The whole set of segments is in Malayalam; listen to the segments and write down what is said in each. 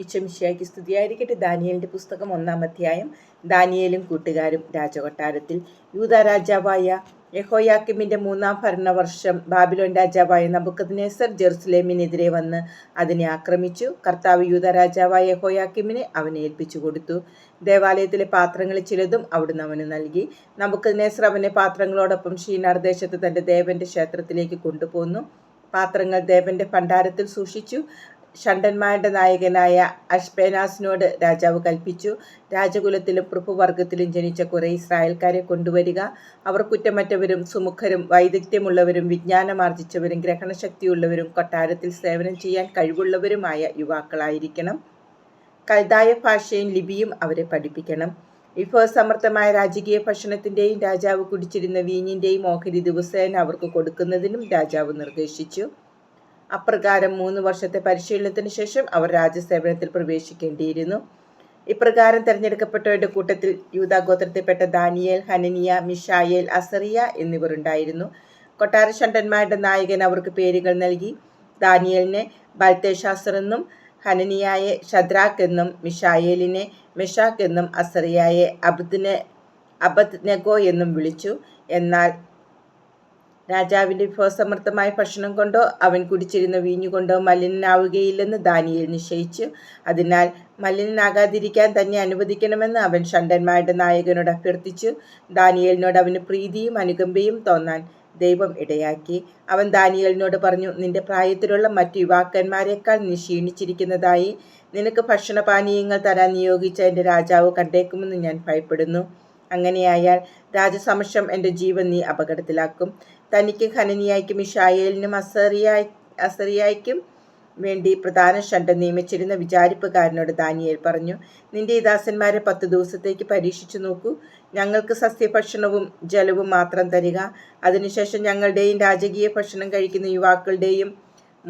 ഇച്ചമിഷിയാക്കി സ്തുതിയായിരിക്കട്ടെ. ദാനിയേലിന്റെ പുസ്തകം ഒന്നാം അധ്യായം. ദാനിയേലും കൂട്ടുകാരും രാജകൊട്ടാരത്തിൽ. യൂത രാജാവായ യഹോയാക്കിമിന്റെ മൂന്നാം ഭരണവർഷം ബാബിലോൺ രാജാവായ നബുക്കദ്നേസർ ജെറുസലേമിനെതിരെ വന്ന് അതിനെ ആക്രമിച്ചു. കർത്താവ് യൂത രാജാവായ യഹോയാക്കിമിനെ അവനെ ഏൽപ്പിച്ചു കൊടുത്തു. ദേവാലയത്തിലെ പാത്രങ്ങളിൽ ചിലതും അവിടുന്ന് അവന് നൽകി. നബുക്കദ്നേസർ അവനെ പാത്രങ്ങളോടൊപ്പം ഷീനാർ ദേശത്ത് തന്റെ ദേവന്റെ ക്ഷേത്രത്തിലേക്ക് കൊണ്ടുപോന്നു. പാത്രങ്ങൾ ദേവന്റെ ഭണ്ഡാരത്തിൽ സൂക്ഷിച്ചു. ഷണ്ടന്മാരുടെ നായകനായ അഷ്പേനാസിനോട് രാജാവ് കൽപ്പിച്ചു. രാജകുലത്തിലും പ്രഭുവർഗത്തിലും ജനിച്ച കുറേ ഇസ്രായേൽക്കാരെ കൊണ്ടുവരിക. അവർ കുറ്റമറ്റവരും സുമുഖരും വൈദഗ്ധ്യമുള്ളവരും വിജ്ഞാനമാർജിച്ചവരും ഗ്രഹണശക്തിയുള്ളവരും കൊട്ടാരത്തിൽ സേവനം ചെയ്യാൻ കഴിവുള്ളവരുമായ യുവാക്കളായിരിക്കണം. കൽതായ ഭാഷയും ലിപിയും അവരെ പഠിപ്പിക്കണം. വിഭവസമർത്ഥമായ രാജകീയ ഭക്ഷണത്തിന്റെയും രാജാവ് കുടിച്ചിരുന്ന വീഞ്ഞിന്റെയും ഓഹരി ദിവസേന അവർക്ക് കൊടുക്കുന്നതിനും രാജാവ് നിർദ്ദേശിച്ചു. അപ്രകാരം മൂന്ന് വർഷത്തെ പരിശീലനത്തിന് ശേഷം അവർ രാജ്യസേവനത്തിൽ പ്രവേശിക്കേണ്ടിയിരുന്നു. ഇപ്രകാരം തെരഞ്ഞെടുക്കപ്പെട്ടവരുടെ കൂട്ടത്തിൽ യൂതാഗോത്രത്തിൽപ്പെട്ട ദാനിയേൽ ഹനനിയ മിഷായേൽ അസറിയ എന്നിവർ ഉണ്ടായിരുന്നു കൊട്ടാര ഷണ്ടന്മാരുടെ നായകൻ അവർക്ക് പേരുകൾ നൽകി. ദാനിയേലിനെ ബൽത്തേശാസർ എന്നും ഹനനിയായെ ഷദ്രാഖ് എന്നും മിഷായേലിനെ മെഷാഖ് എന്നും അസറിയായെ അബ്ദിനെ അബദ് നെഗോ എന്നും വിളിച്ചു. എന്നാൽ രാജാവിന്റെ വിഭവസമൃദ്ധമായ ഭക്ഷണം കൊണ്ടോ അവൻ കുടിച്ചിരുന്ന വീഞ്ഞുകൊണ്ടോ മലിനനാവുകയില്ലെന്ന് ദാനിയേൽ നിശ്ചയിച്ചു. അതിനാൽ മലിനനാകാതിരിക്കാൻ തന്നെ അനുവദിക്കണമെന്ന് അവൻ ഷണ്ടന്മാരുടെ നായകനോട് അഭ്യർത്ഥിച്ചു. ദാനിയേലിനോട് അവന് പ്രീതിയും അനുകമ്പയും തോന്നാൻ ദൈവം ഇടയാക്കി. അവൻ ദാനിയലിനോട് പറഞ്ഞു നിന്റെ പ്രായത്തിലുള്ള മറ്റു യുവാക്കന്മാരെക്കാൾ നീ ക്ഷീണിച്ചിരിക്കുന്നതായി. നിനക്ക് ഭക്ഷണപാനീയങ്ങൾ തരാൻ നിയോഗിച്ച എന്റെ രാജാവ് കണ്ടേക്കുമെന്ന് ഞാൻ ഭയപ്പെടുന്നു. അങ്ങനെയായാൽ രാജസമക്ഷം എന്റെ ജീവൻ നീ അപകടത്തിലാക്കും. തനിക്ക് ഖനനിയായിക്കും ഇഷായേലിനും അസറിയായി അസറിയായ്ക്കും വേണ്ടി പ്രധാന ഷണ്ട നിയമിച്ചിരുന്ന വിചാരിപ്പുകാരനോട് ദാനിയേൽ പറഞ്ഞു നിന്റെ ഈ ദാസന്മാരെ പത്ത് ദിവസത്തേക്ക് പരീക്ഷിച്ചു നോക്കൂ. ഞങ്ങൾക്ക് സസ്യഭക്ഷണവും ജലവും മാത്രം തരിക. അതിനുശേഷം ഞങ്ങളുടെയും രാജകീയ ഭക്ഷണം കഴിക്കുന്ന യുവാക്കളുടെയും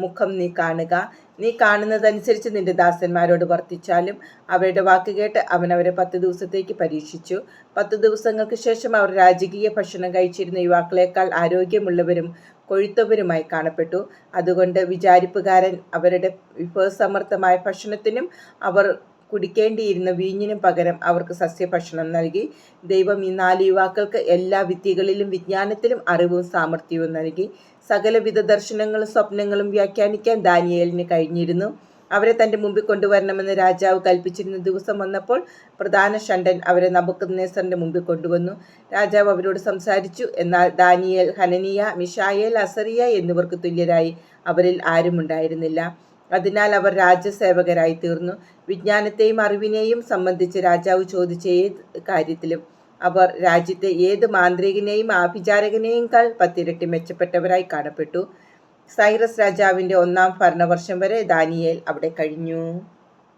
മുഖം നീ കാണുക. നീ കാണുന്നതനുസരിച്ച് നിന്റെ ദാസന്മാരോട് വർത്തിച്ചാലും അവരുടെ വാക്ക് കേട്ട് അവൻ അവരെ പത്ത് ദിവസത്തേക്ക് പരീക്ഷിച്ചു. പത്ത് ദിവസങ്ങൾക്ക് ശേഷം അവർ രാജകീയ ഭക്ഷണം കഴിച്ചിരുന്ന യുവാക്കളെക്കാൾ ആരോഗ്യമുള്ളവരും കൊഴുത്തവരുമായി കാണപ്പെട്ടു. അതുകൊണ്ട് വിചാരിപ്പുകാരൻ അവരുടെ വിഭവസമർത്ഥമായ ഭക്ഷണത്തിനും അവർ കുടിക്കേണ്ടിയിരുന്ന വീഞ്ഞിനു പകരം അവർക്ക് സസ്യഭക്ഷണം നൽകി. ദൈവം ഈ നാല് യുവാക്കൾക്ക് എല്ലാ വിദ്യകളിലും വിജ്ഞാനത്തിലും അറിവും സാമർഥ്യവും നൽകി. സകലവിധ ദർശനങ്ങളും സ്വപ്നങ്ങളും വ്യാഖ്യാനിക്കാൻ ദാനിയേലിന് കഴിഞ്ഞിരുന്നു. അവരെ തന്റെ മുമ്പിൽ കൊണ്ടുവരണമെന്ന് രാജാവ് കൽപ്പിച്ചിരുന്ന ദിവസം വന്നപ്പോൾ പ്രധാന ഷണ്ടൻ അവരെ നബുക്കദ്നേസറിന്റെ മുമ്പിൽ കൊണ്ടുവന്നു. രാജാവ് അവരോട് സംസാരിച്ചു. എന്നാൽ ദാനിയേൽ ഹനനിയ മിഷായേൽ അസറിയ എന്നിവർക്ക് തുല്യരായി. അവരിൽ ആരും ഉണ്ടായിരുന്നില്ല അതിനാൽ അവർ രാജ്യസേവകരായി തീർന്നു വിജ്ഞാനത്തെയും അറിവിനെയും സംബന്ധിച്ച് രാജാവ് ചോദിച്ച ഏത് കാര്യത്തിലും അവർ രാജ്യത്തെ ഏത് മാന്ത്രികനെയും ആഭിചാരകനെയുംക്കാൾ പത്തിരട്ടി മെച്ചപ്പെട്ടവരായി കാണപ്പെട്ടു. സൈറസ് രാജാവിന്റെ ഒന്നാം ഭരണവർഷം വരെ ദാനിയേൽ അവിടെ കഴിഞ്ഞു.